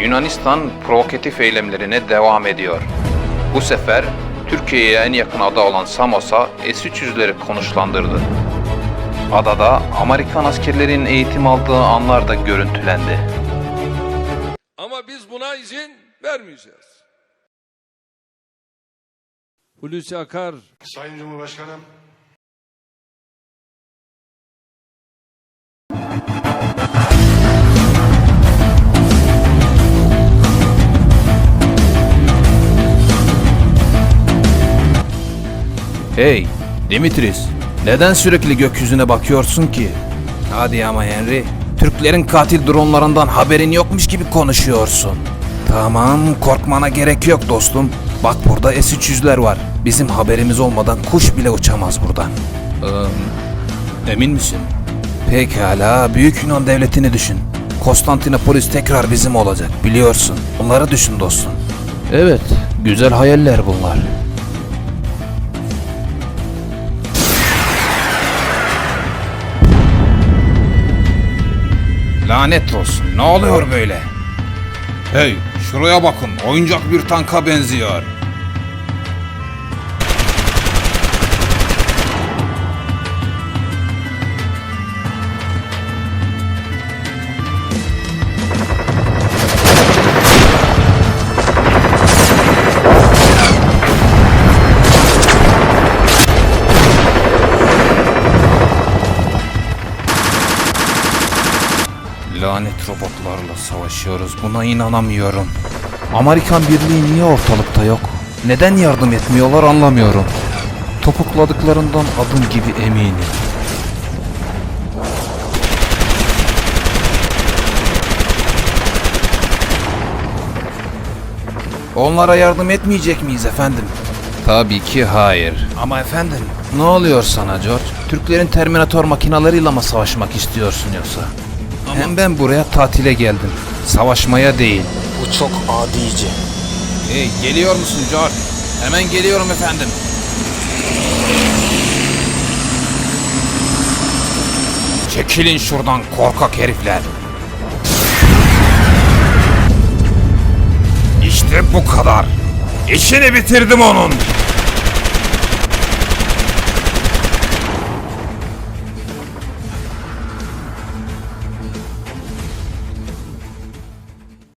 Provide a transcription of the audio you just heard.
Yunanistan provokatif eylemlerine devam ediyor. Bu sefer Türkiye'ye en yakın ada olan Samos'a S-300'leri konuşlandırdı. Adada Amerikan askerlerinin eğitim aldığı anlar da görüntülendi. Ama biz buna izin vermeyeceğiz. Hulusi Akar Sayın Cumhurbaşkanım, Hey, Dimitris. Neden sürekli gökyüzüne bakıyorsun ki? Hadi ama Henry. Türklerin katil dronlarından haberin yokmuş gibi konuşuyorsun. Tamam, korkmana gerek yok dostum. Bak burada S-300'ler var. Bizim haberimiz olmadan kuş bile uçamaz buradan. emin misin? Pekala, Büyük Yunan Devleti'ni düşün. Konstantinopolis tekrar bizim olacak, biliyorsun. Onları düşün dostum. Evet, güzel hayaller bunlar. Lanet olsun. Ne oluyor böyle? Hey, şuraya bakın. Oyuncak bir tanka benziyor. Lanet robotlarla savaşıyoruz. Buna inanamıyorum. Amerikan Birliği niye ortalıkta yok? Neden yardım etmiyorlar anlamıyorum. Topukladıklarından adım gibi eminim. Onlara yardım etmeyecek miyiz efendim? Tabii ki hayır. Ama efendim, ne oluyor sana George? Türklerin Terminator makinalarıyla mı savaşmak istiyorsun yoksa? Hem ben buraya tatile geldim. Savaşmaya değil. Bu çok adice. Hey, geliyor musun George? Hemen geliyorum efendim. Çekilin şuradan korkak herifler. İşte bu kadar. İşini bitirdim onun.